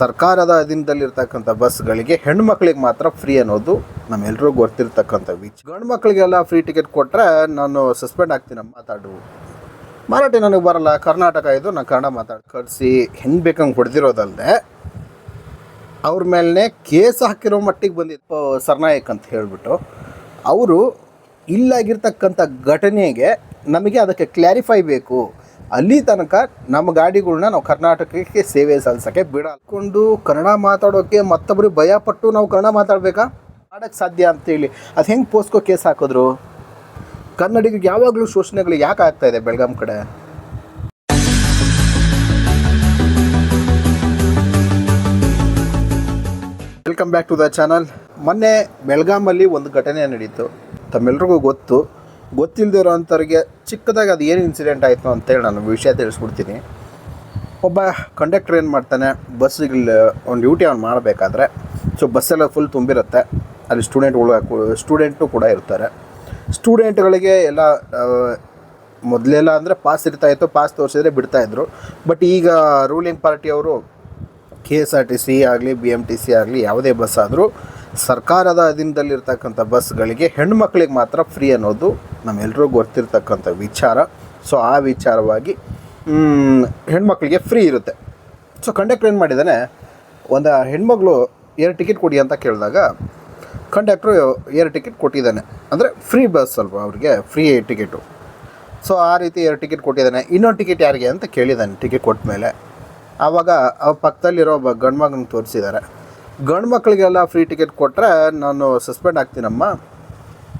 ಸರ್ಕಾರದ ಅಧೀನದಲ್ಲಿರ್ತಕ್ಕಂಥ ಬಸ್ಗಳಿಗೆ ಹೆಣ್ಣು ಮಕ್ಕಳಿಗೆ ಮಾತ್ರ ಫ್ರೀ ಅನ್ನೋದು ನಮ್ಮೆಲ್ರಿಗೂ ಗೊತ್ತಿರ್ತಕ್ಕಂಥ ವಿಚ್. ಗಂಡು ಮಕ್ಕಳಿಗೆಲ್ಲ ಫ್ರೀ ಟಿಕೆಟ್ ಕೊಟ್ಟರೆ ನಾನು ಸಸ್ಪೆಂಡ್ ಆಗ್ತೀನಿ ಮಾತಾಡು. ಮರಾಠಿ ನನಗೆ ಬರಲ್ಲ, ಕರ್ನಾಟಕ ಇದು, ನಾನು ಕನ್ನಡ ಮಾತಾಡಿ. ಕಳಿಸಿ, ಹೆಂಗೆ ಬೇಕಂಗೆ ಹೊಡೆದಿರೋದಲ್ಲದೆ ಅವ್ರ ಮೇಲೆ ಕೇಸ್ ಹಾಕಿರೋ ಮಟ್ಟಿಗೆ ಬಂದಿತ್ತು ಸರ್ನಾಯಕ್ ಅಂತ ಹೇಳಿಬಿಟ್ಟು, ಅವರು ಇಲ್ಲಾಗಿರ್ತಕ್ಕಂಥ ಘಟನೆಗೆ ನಮಗೆ ಅದಕ್ಕೆ ಕ್ಲಾರಿಫೈ ಬೇಕು. ಅಲ್ಲಿ ತನಕ ನಮ್ಮ ಗಾಡಿಗಳನ್ನ ನಾವು ಕರ್ನಾಟಕಕ್ಕೆ ಸೇವೆ ಸಲ್ಲಿಸೋಕ್ಕೆ ಬಿಡ ಹಾಕ್ಕೊಂಡು ಕನ್ನಡ ಮಾತಾಡೋಕ್ಕೆ ಮತ್ತೊಬ್ಬರಿಗೆ ಭಯಪಟ್ಟು ನಾವು ಕನ್ನಡ ಮಾತಾಡಬೇಕಾ? ಮಾಡೋಕ್ಕೆ ಸಾಧ್ಯ ಅಂತೇಳಿ ಅದು ಹೆಂಗೆ ಪೋಸ್ಕೋ ಕೇಸ್ ಹಾಕಿದ್ರು? ಕನ್ನಡಿಗರಿಗೆ ಯಾವಾಗಲೂ ಶೋಷಣೆಗಳು ಯಾಕೆ ಆಗ್ತಾ ಇದೆ ಬೆಳಗಾಂ ಕಡೆ? Welcome back to the channel ಮೊನ್ನೆ ಬೆಳಗಾಮಲ್ಲಿ ಒಂದು ಘಟನೆ ನಡೀತು. ತಮ್ಮೆಲ್ರಿಗೂ ಗೊತ್ತು ಗೊತ್ತಿಲ್ಲದಿರೋ ಅಂಥವ್ರಿಗೆ ಚಿಕ್ಕದಾಗಿ ಅದು ಏನು ಇನ್ಸಿಡೆಂಟ್ ಆಯಿತು ಅಂತೇಳಿ ನಾನು ವಿಷಯ ತಿಳಿಸ್ಬಿಡ್ತೀನಿ. ಒಬ್ಬ ಕಂಡಕ್ಟರ್ ಏನು ಮಾಡ್ತಾನೆ ಬಸ್ಸಿಗೆ ಒಂದು ಡ್ಯೂಟಿ ಅವ್ನು ಮಾಡಬೇಕಾದ್ರೆ ಸೊ ಬಸ್ಸೆಲ್ಲ ಫುಲ್ ತುಂಬಿರುತ್ತೆ. ಅಲ್ಲಿ ಸ್ಟೂಡೆಂಟ್ಗಳು ಸ್ಟೂಡೆಂಟು ಕೂಡ ಇರ್ತಾರೆ. ಸ್ಟೂಡೆಂಟ್ಗಳಿಗೆ ಎಲ್ಲ ಮೊದಲೆಲ್ಲ ಅಂದರೆ ಪಾಸ್ ಇರ್ತಾಯಿತ್ತು ಪಾಸ್ ತೋರಿಸಿದ್ರೆ ಬಿಡ್ತಾಯಿದ್ರು ಬಟ್ ಈಗ ruling ಪಾರ್ಟಿಯವರು K S R T C ಆಗಲಿ ಬಿ ಎಂ ಟಿ ಸಿ ಆಗಲಿ ಯಾವುದೇ ಬಸ್ ಆದರೂ ಸರ್ಕಾರದ ಅಧೀನದಲ್ಲಿರ್ತಕ್ಕಂಥ ಬಸ್ಗಳಿಗೆ ಹೆಣ್ಮಕ್ಳಿಗೆ ಮಾತ್ರ ಫ್ರೀ ಅನ್ನೋದು ನಮ್ಮೆಲ್ರಿಗೂ ಗೊತ್ತಿರ್ತಕ್ಕಂಥ ವಿಚಾರ. ಸೊ ಆ ವಿಚಾರವಾಗಿ ಹೆಣ್ಮಕ್ಳಿಗೆ ಫ್ರೀ ಇರುತ್ತೆ. ಸೊ ಕಂಡಕ್ಟರ್ ಏನು ಮಾಡಿದ್ದಾನೆ, ಒಂದು ಹೆಣ್ಮಗಳು ಎರಡು ಟಿಕೆಟ್ ಕೊಡಿ ಅಂತ ಕೇಳಿದಾಗ ಕಂಡಕ್ಟ್ರು ಎರಡು ಟಿಕೆಟ್ ಕೊಟ್ಟಿದ್ದಾನೆ. ಅಂದರೆ ಫ್ರೀ ಬಸ್ ಅಲ್ವಾ ಅವ್ರಿಗೆ ಫ್ರೀ ಟಿಕೆಟು. ಸೊ ಆ ರೀತಿ ಎರಡು ಟಿಕೆಟ್ ಕೊಟ್ಟಿದ್ದಾನೆ. ಇನ್ನೊಂದು ಟಿಕೆಟ್ ಯಾರಿಗೆ ಅಂತ ಕೇಳಿದ್ದಾನೆ, ಟಿಕೆಟ್ ಕೊಟ್ಟ ಮೇಲೆ. ಆವಾಗ ಅವ್ರ ಪಕ್ಕದಲ್ಲಿರೋ ಒಬ್ಬ ಗಂಡು ಮಗನಿಗೆ ತೋರಿಸಿದ್ದಾರೆ. ಗಂಡು ಮಕ್ಕಳಿಗೆಲ್ಲ ಫ್ರೀ ಟಿಕೆಟ್ ಕೊಟ್ಟರೆ ನಾನು ಸಸ್ಪೆಂಡ್ ಆಗ್ತೀನಮ್ಮ.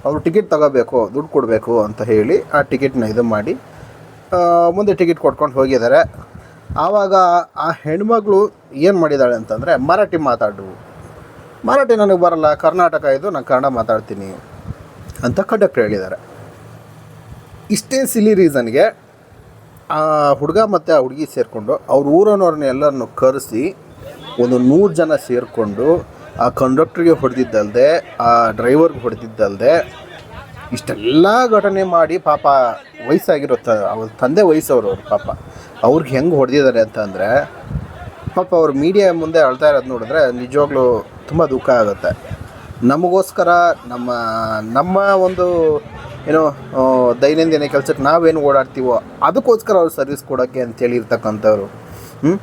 ಅವರು ಟಿಕೆಟ್ ತಗೋಬೇಕು, ದುಡ್ಡು ಕೊಡಬೇಕು ಅಂತ ಹೇಳಿ ಆ ಟಿಕೆಟ್ನ ಇದು ಮಾಡಿ ಮುಂದೆ ಟಿಕೆಟ್ ಕೊಟ್ಕೊಂಡು ಹೋಗಿದ್ದಾರೆ. ಆವಾಗ ಆ ಹೆಣ್ಮಗಳು ಏನು ಮಾಡಿದ್ದಾಳೆ ಅಂತಂದರೆ ಮರಾಠಿ ಮಾತಾಡು ಮರಾಠಿ ನನಗೆ ಬರಲ್ಲ, ಕರ್ನಾಟಕ ಇದು, ನಾನು ಕನ್ನಡ ಮಾತಾಡ್ತೀನಿ ಅಂತ ಕಂಡಕ್ಟರ್ ಹೇಳಿದ್ದಾರೆ. ಇಷ್ಟೇ ಸಿಲಿ ರೀಸನ್ಗೆ ಆ ಹುಡುಗ ಮತ್ತು ಆ ಹುಡುಗಿ ಸೇರಿಕೊಂಡು ಅವ್ರ ಊರನವ್ರನ್ನ ಎಲ್ಲರನ್ನು ಕರೆಸಿ ಒಂದು ನೂರು ಜನ ಸೇರಿಕೊಂಡು ಆ ಕಂಡಕ್ಟ್ರಿಗೆ ಹೊಡೆದಿದ್ದಲ್ಲದೆ ಆ ಡ್ರೈವರ್ಗೆ ಹೊಡೆದಿದ್ದಲ್ಲದೆ ಇಷ್ಟೆಲ್ಲ ಘಟನೆ ಮಾಡಿ ಪಾಪ ವಯಸ್ಸಾಗಿರೋ ತ ಅವ್ರ ತಂದೆ ವಯಸ್ಸವರು ಅವ್ರ ಪಾಪ. ಅವ್ರಿಗೆ ಹೆಂಗೆ ಹೊಡೆದಿದ್ದಾರೆ ಅಂತಂದರೆ ಪಾಪ ಅವ್ರು ಮೀಡಿಯಾ ಮುಂದೆ ಅಳ್ತಾ ಇರೋದು ನೋಡಿದ್ರೆ ನಿಜವಾಗ್ಲೂ ತುಂಬ ದುಃಖ ಆಗುತ್ತೆ. ನಮಗೋಸ್ಕರ ನಮ್ಮ ನಮ್ಮ ಒಂದು, ಏನೋ ದೈನಂದಿನ ಕೆಲಸಕ್ಕೆ ನಾವೇನು ಓಡಾಡ್ತೀವೋ ಅದಕ್ಕೋಸ್ಕರ ಅವ್ರು ಸರ್ವಿಸ್ ಕೊಡೋಕ್ಕೆ ಅಂತೇಳಿ ಇರ್ತಕ್ಕಂಥವ್ರು ಹ್ಞೂ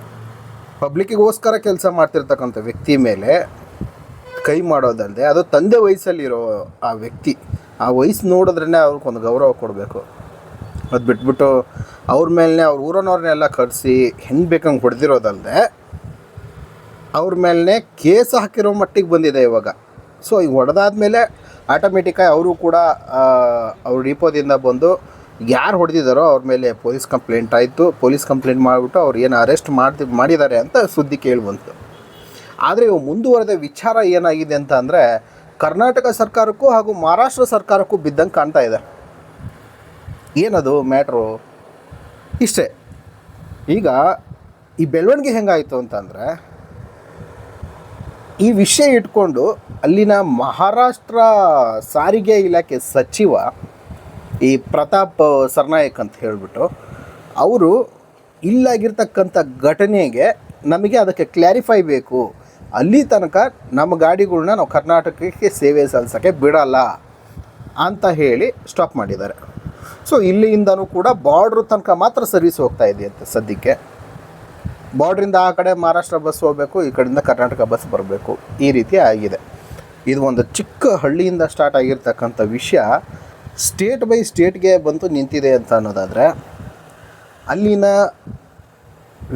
ಪಬ್ಲಿಕ್ಕಿಗೋಸ್ಕರ ಕೆಲಸ ಮಾಡ್ತಿರ್ತಕ್ಕಂಥ ವ್ಯಕ್ತಿ ಮೇಲೆ ಕೈ ಮಾಡೋದಲ್ಲದೆ ಅದು ತಂದೆ ವಯಸ್ಸಲ್ಲಿರೋ ಆ ವ್ಯಕ್ತಿ, ಆ ವಯಸ್ಸು ನೋಡಿದ್ರೇ ಅವ್ರಿಗೊಂದು ಗೌರವ ಕೊಡಬೇಕು. ಅದು ಬಿಟ್ಬಿಟ್ಟು ಅವ್ರ ಮೇಲೆ ಅವ್ರ ಊರನವ್ರನ್ನೆಲ್ಲ ಕರೆಸಿ ಹೆಂಗೆ ಬೇಕಂಗೆ ಹೊಡೆದಿರೋದಲ್ಲದೆ ಅವ್ರ ಮೇಲೆ ಕೇಸ್ ಹಾಕಿರೋ ಮಟ್ಟಿಗೆ ಬಂದಿದೆ ಇವಾಗ. ಸೊ ಈಗ ಹೊಡೆದಾದ್ಮೇಲೆ ಆಟೋಮೆಟಿಕ್ಕಾಗಿ ಅವರು ಕೂಡ ಅವ್ರ ಡಿಪೋದಿಂದ ಬಂದು ಯಾರು ಹೊಡೆದಿದ್ದಾರೋ ಅವ್ರ ಮೇಲೆ ಪೊಲೀಸ್ ಕಂಪ್ಲೇಂಟ್ ಆಯಿತು. ಪೊಲೀಸ್ ಕಂಪ್ಲೇಂಟ್ ಮಾಡಿಬಿಟ್ಟು ಅವ್ರು ಏನು ಅರೆಸ್ಟ್ ಮಾಡ್ತಿ, ಮಾಡಿದ್ದಾರೆ ಅಂತ ಸುದ್ದಿ ಕೇಳಿಬಂತು. ಆದರೆ ಇವು ಮುಂದುವರೆದ ವಿಚಾರ ಏನಾಗಿದೆ ಅಂತ ಅಂದರೆ ಕರ್ನಾಟಕ ಸರ್ಕಾರಕ್ಕೂ ಹಾಗೂ ಮಹಾರಾಷ್ಟ್ರ ಸರ್ಕಾರಕ್ಕೂ ಬಿದ್ದಂಗೆ ಕಾಣ್ತಾ ಇದೆ. ಏನದು ಮ್ಯಾಟ್ರು? ಇಷ್ಟೇ. ಈಗ ಈ ಬೆಳವಣಿಗೆ ಹೆಂಗಾಯಿತು ಅಂತಂದರೆ ಈ ವಿಷಯ ಇಟ್ಕೊಂಡು ಅಲ್ಲಿನ ಮಹಾರಾಷ್ಟ್ರ ಸಾರಿಗೆ ಇಲಾಖೆ ಸಚಿವ ಈ ಪ್ರತಾಪ್ ಸರ್ನಾಯಕ್ ಅಂತ ಹೇಳಿಬಿಟ್ಟು ಅವರು ಇಲ್ಲಾಗಿರ್ತಕ್ಕಂಥ ಘಟನೆಗೆ ನಮಗೆ ಅದಕ್ಕೆ ಕ್ಲಾರಿಫೈ ಬೇಕು. ಅಲ್ಲಿ ತನಕ ನಮ್ಮ ಗಾಡಿಗಳನ್ನ ನಾವು ಕರ್ನಾಟಕಕ್ಕೆ ಸೇವೆ ಸಲ್ಲಿಸೋಕ್ಕೆ ಬಿಡಲ್ಲ ಅಂತ ಹೇಳಿ ಸ್ಟಾಪ್ ಮಾಡಿದ್ದಾರೆ. ಸೊ ಇಲ್ಲಿಂದನೂ ಕೂಡ ಬಾರ್ಡ್ರ್ ತನಕ ಮಾತ್ರ ಸರ್ವಿಸ್ ಹೋಗ್ತಾ ಇದೆಯಂತೆ ಸದ್ಯಕ್ಕೆ. ಬಾರ್ಡ್ರಿಂದ ಆ ಕಡೆ ಮಹಾರಾಷ್ಟ್ರ ಬಸ್ ಹೋಗಬೇಕು, ಈ ಕಡೆಯಿಂದ ಕರ್ನಾಟಕ ಬಸ್ ಬರಬೇಕು. ಈ ರೀತಿ ಆಗಿದೆ. ಇದು ಒಂದು ಚಿಕ್ಕ ಹಳ್ಳಿಯಿಂದ ಸ್ಟಾರ್ಟ್ ಆಗಿರ್ತಕ್ಕಂಥ ವಿಷಯ. ಸ್ಟೇಟ್ ಬೈ ಸ್ಟೇಟ್ಗೆ ಬಂತು ನಿಂತಿದೆ ಅಂತ ಅನ್ನೋದಾದರೆ, ಅಲ್ಲಿನ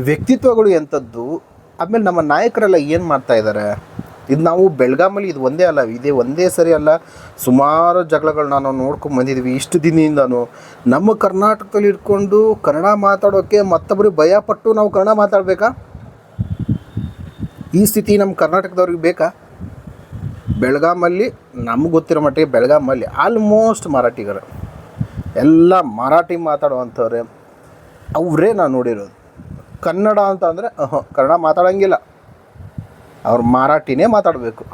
ವ್ಯಕ್ತಿತ್ವಗಳು ಎಂಥದ್ದು ಆಮೇಲೆ ನಮ್ಮ ನಾಯಕರೆಲ್ಲ ಏನು ಮಾಡ್ತಾ ಇದ್ದಾರೆ ಇದು ನಾವು ಬೆಳಗಾಮಲ್ಲಿ ಇದು ಒಂದೇ ಅಲ್ಲ, ಇದೇ ಒಂದೇ ಸರಿ ಅಲ್ಲ, ಸುಮಾರು ಜಗಳಗಳನ್ನ ನಾವು ನೋಡ್ಕೊಂಡು ಬಂದಿದ್ದೀವಿ ಇಷ್ಟು ದಿನದಿಂದನೂ. ನಮ್ಮ ಕರ್ನಾಟಕದಲ್ಲಿ ಇಟ್ಕೊಂಡು ಕನ್ನಡ ಮಾತಾಡೋಕ್ಕೆ ಮತ್ತೊಬ್ಬರಿಗೆ ಭಯಪಟ್ಟು ನಾವು ಕನ್ನಡ ಮಾತಾಡಬೇಕಾ? ಈ ಸ್ಥಿತಿ ನಮ್ಮ ಕರ್ನಾಟಕದವ್ರಿಗೆ ಬೇಕಾ? ಬೆಳಗಾಮಲ್ಲಿ, ನಮ್ಗೆ ಗೊತ್ತಿರೋ ಮಟ್ಟಿಗೆ ಬೆಳಗಾಮಲ್ಲಿ ಆಲ್ಮೋಸ್ಟ್ ಮರಾಠಿಗರು. ಎಲ್ಲ ಮರಾಠಿ ಮಾತಾಡುವಂಥವ್ರೆ, ಅವರೇ ನಾನು ನೋಡಿರೋದು. ಕನ್ನಡ ಅಂತ ಅಂದರೆ ಕನ್ನಡ ಮಾತಾಡೋಂಗಿಲ್ಲ. ಅವ್ರು ಮರಾಠಿನೇ ಮಾತಾಡಬೇಕು.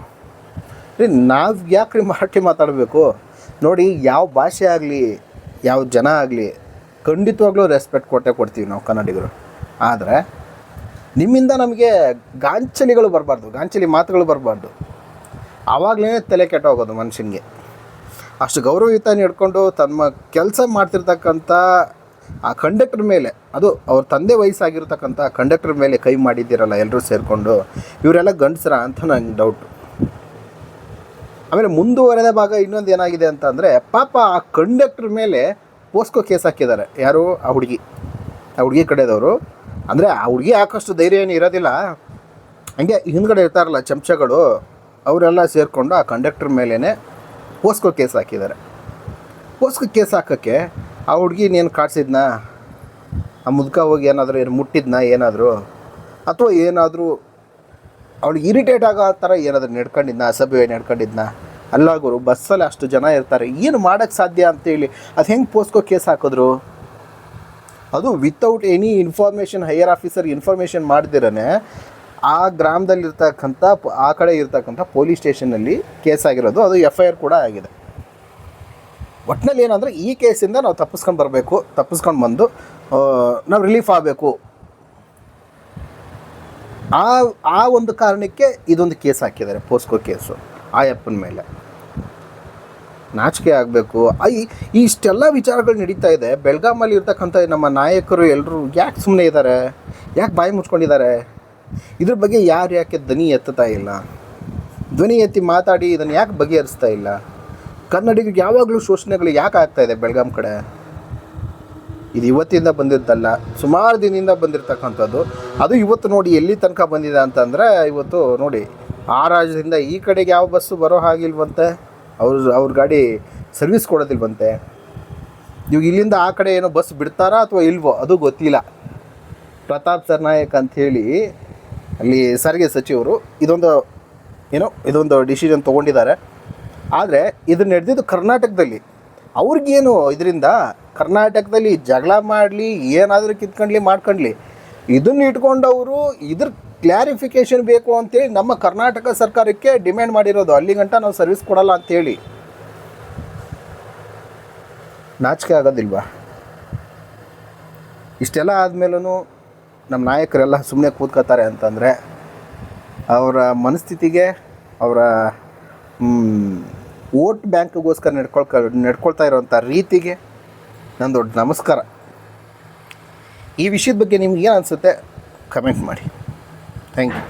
ರೀ, ನಾವು ಯಾಕೆ ರೀ ಮರಾಠಿ ಮಾತಾಡಬೇಕು? ನೋಡಿ, ಯಾವ ಭಾಷೆ ಆಗಲಿ, ಯಾವ ಜನ ಆಗಲಿ, ಖಂಡಿತವಾಗ್ಲೂ ರೆಸ್ಪೆಕ್ಟ್ ಕೊಟ್ಟೆ ಕೊಡ್ತೀವಿ ನಾವು ಕನ್ನಡಿಗರು. ಆದರೆ, ನಿಮ್ಮಿಂದ ನಮಗೆ ಗಾಂಚಲಿಗಳು ಬರಬಾರ್ದು, ಗಾಂಚಲಿ ಮಾತುಗಳು ಬರಬಾರ್ದು. ಆವಾಗಲೇ ತಲೆ ಕೆಟ್ಟೋಗೋದು ಮನುಷ್ಯನಿಗೆ. ಅಷ್ಟು ಗೌರವಯುತ ಹಿಡ್ಕೊಂಡು ತಮ್ಮ ಕೆಲಸ ಮಾಡ್ತಿರ್ತಕ್ಕಂಥ ಆ ಕಂಡಕ್ಟರ್ ಮೇಲೆ, ಅದು ಅವ್ರ ತಂದೆ ವಯಸ್ಸಾಗಿರ್ತಕ್ಕಂಥ ಕಂಡಕ್ಟರ್ ಮೇಲೆ ಕೈ ಮಾಡಿದ್ದೀರಲ್ಲ ಎಲ್ಲರೂ ಸೇರಿಕೊಂಡು, ಇವರೆಲ್ಲ ಗಂಡಸರ ಅಂತ ನನಗೆ ಡೌಟ್ ಆಮೇಲೆ ಮುಂದುವರೆದ ಭಾಗ ಇನ್ನೊಂದು ಏನಾಗಿದೆ ಅಂತ ಅಂದರೆ, ಪಾಪ ಆ ಕಂಡಕ್ಟರ್ ಮೇಲೆ ಪೋಸ್ಕೋ ಕೇಸ್ ಹಾಕಿದ್ದಾರೆ. ಯಾರು? ಆ ಹುಡುಗಿ. ಆ ಹುಡುಗಿ ಕಡೆದವರು. ಅಂದರೆ ಆ ಹುಡುಗಿ ಹಾಕೋಷ್ಟು ಧೈರ್ಯ ಏನು ಇರೋದಿಲ್ಲ. ಹಂಗೆ ಹಿಂದ್ಗಡೆ ಇರ್ತಾರಲ್ಲ ಚಮಚಗಳು. ಅವರೆಲ್ಲ ಸೇರಿಕೊಂಡು ಆ ಕಂಡಕ್ಟರ್ ಮೇಲೇ ಪೋಸ್ಕೋ ಕೇಸ್ ಹಾಕಿದ್ದಾರೆ. ಪೋಸ್ಕೋ ಕೇಸ್ ಹಾಕೋಕ್ಕೆ ಆ ಹುಡುಗಿ ನೀನು ಕಾಡ್ಸಿದ್ನಾ? ಆ ಮುದ್ಕ ಹೋಗಿ ಏನಾದರೂ ಏನು ಮುಟ್ಟಿದ್ನ ಏನಾದರೂ? ಅಥವಾ ಏನಾದರೂ ಅವಳಿಗೆ ಇರಿಟೇಟ್ ಆಗೋ ಥರ ಏನಾದರೂ ನಡ್ಕೊಂಡಿದ್ನ? ಅಸಭ್ಯ ನಡ್ಕೊಂಡಿದ್ನ? ಅಲ್ಲ ಗುರು ಬಸ್ಸಲ್ಲಿ ಅಷ್ಟು ಜನ ಇರ್ತಾರೆ. ಏನು ಮಾಡೋಕ್ಕೆ ಸಾಧ್ಯ ಅಂತೇಳಿ ಅದು ಹೆಂಗೆ ಪೋಸ್ಕೋ ಕೇಸ್ ಹಾಕಿದ್ರು? ಅದು without any information higher officer information ಮಾಡ್ದಿರೇ ಆ ಗ್ರಾಮದಲ್ಲಿರ್ತಕ್ಕಂಥ ಆ ಕಡೆ ಇರ್ತಕ್ಕಂಥ ಪೊಲೀಸ್ ಸ್ಟೇಷನಲ್ಲಿ ಕೇಸ್ ಆಗಿರೋದು, ಅದು ಎಫ್ ಐ ಆರ್ ಕೂಡ ಆಗಿದೆ. ಒಟ್ಟಿನಲ್ಲಿ ಏನಂದರೆ, ಈ ಕೇಸಿಂದ ನಾವು ತಪ್ಪಿಸ್ಕೊಂಡು ಬರಬೇಕು, ತಪ್ಪಿಸ್ಕೊಂಡು ಬಂದು ನಾವು ರಿಲೀಫ್ ಆಗಬೇಕು. ಆ ಆ ಒಂದು ಕಾರಣಕ್ಕೆ ಇದೊಂದು ಕೇಸ್ ಹಾಕಿದ್ದಾರೆ, ಪೋಸ್ಕೋ ಕೇಸು ಆ ಅಪ್ಪನ ಮೇಲೆ. ನಾಚಿಕೆ ಆಗಬೇಕು. ಈ, ಇಷ್ಟೆಲ್ಲ ವಿಚಾರಗಳು ನಡೀತಾ ಇದೆ. ಬೆಳಗಾಮಲ್ಲಿ ಇರ್ತಕ್ಕಂಥ ನಮ್ಮ ನಾಯಕರು ಎಲ್ಲರೂ ಯಾಕೆ ಸುಮ್ಮನೆ ಇದ್ದಾರೆ ಯಾಕೆ ಬಾಯಿ ಮುಚ್ಕೊಂಡಿದ್ದಾರೆ? ಇದ್ರ ಬಗ್ಗೆ ಯಾರು ಯಾಕೆ ಧ್ವನಿ ಎತ್ತುತ್ತಾ ಇಲ್ಲ? ಧ್ವನಿ ಎತ್ತಿ ಮಾತಾಡಿ ಇದನ್ನು ಯಾಕೆ ಬಗೆಹರಿಸ್ತಾ ಇಲ್ಲ? ಕನ್ನಡಿಗರಿಗೆ ಯಾವಾಗಲೂ ಶೋಷಣೆಗಳು ಯಾಕೆ ಆಗ್ತಾ ಇದೆ ಬೆಳಗಾಂ ಕಡೆ? ಇದು ಇವತ್ತಿಂದ ಬಂದಿದ್ದಲ್ಲ, ಸುಮಾರು ದಿನದಿಂದ ಬಂದಿರತಕ್ಕಂಥದ್ದು. ಅದು ಇವತ್ತು ನೋಡಿ ಎಲ್ಲಿ ತನಕ ಬಂದಿದೆ ಅಂತಂದರೆ ಇವತ್ತು ನೋಡಿ, ಆ ರಾಜ್ಯದಿಂದ ಈ ಕಡೆಗೆ ಯಾವ ಬಸ್ಸು ಬರೋ ಹಾಗಿಲ್ವಂತೆ? ಅವ್ರ ಅವ್ರ ಗಾಡಿ ಸರ್ವಿಸ್ ಕೊಡೋದಿಲ್ವಂತೆ? ಇವಾಗ ಇಲ್ಲಿಂದ ಆ ಕಡೆ ಏನೋ ಬಸ್ ಬಿಡ್ತಾರಾ ಅಥವಾ ಇಲ್ವೋ? ಅದು ಗೊತ್ತಿಲ್ಲ. ಪ್ರತಾಪ್ ಸರ್ನಾಯಕ್ ಅಂಥೇಳಿ ಅಲ್ಲಿ ಸಾರಿಗೆ ಸಚಿವರು ಇದೊಂದು, ಏನೋ, ಇದೊಂದು ಡಿಸಿಷನ್ ತೊಗೊಂಡಿದ್ದಾರೆ. ಆದರೆ ಇದು ನಡೆದಿದ್ದು ಕರ್ನಾಟಕದಲ್ಲಿ. ಅವ್ರಿಗೇನು ಇದರಿಂದ ಕರ್ನಾಟಕದಲ್ಲಿ ಜಗಳ ಮಾಡಲಿ, ಏನಾದರೂ ಕಿತ್ಕೊಂಡ್ಲಿ, ಮಾಡ್ಕೊಂಡ್ಲಿ. ಇದನ್ನ ಇಟ್ಕೊಂಡವರು ಇದ್ರ ಕ್ಲಾರಿಫಿಕೇಷನ್ ಬೇಕು ಅಂತೇಳಿ ನಮ್ಮ ಕರ್ನಾಟಕ ಸರ್ಕಾರಕ್ಕೆ ಡಿಮ್ಯಾಂಡ್ ಮಾಡಿರೋದು. ಅಲ್ಲಿಗಂಟ ನಾವು ಸರ್ವಿಸ್ ಕೊಡಲ್ಲ ಅಂತೇಳಿ. ನಾಚಿಕೆ ಆಗೋದಿಲ್ವಾ? ಇಷ್ಟೆಲ್ಲ ಆದಮೇಲೂ ನಮ್ಮ ನಾಯಕರೆಲ್ಲ ಸುಮ್ಮನೆ ಕೂತ್ಕೋತಾರೆ ಅಂತಂದರೆ ಅವರ ಮನಸ್ಥಿತಿಗೆ ಅವರ ವೋಟ್ ಬ್ಯಾಂಕ್ಗೋಸ್ಕರ ನಡ್ಕೊಳ್ಕ, ನಡ್ಕೊಳ್ತಾ ಇರೋವಂಥ ರೀತಿಗೆ ನನ್ನ ದೊಡ್ಡ ನಮಸ್ಕಾರ. ಈ ವಿಷಯದ ಬಗ್ಗೆ ನಿಮ್ಗೆ ಏನು ಅನಿಸುತ್ತೆ? ಕಮೆಂಟ್ ಮಾಡಿ. Thank you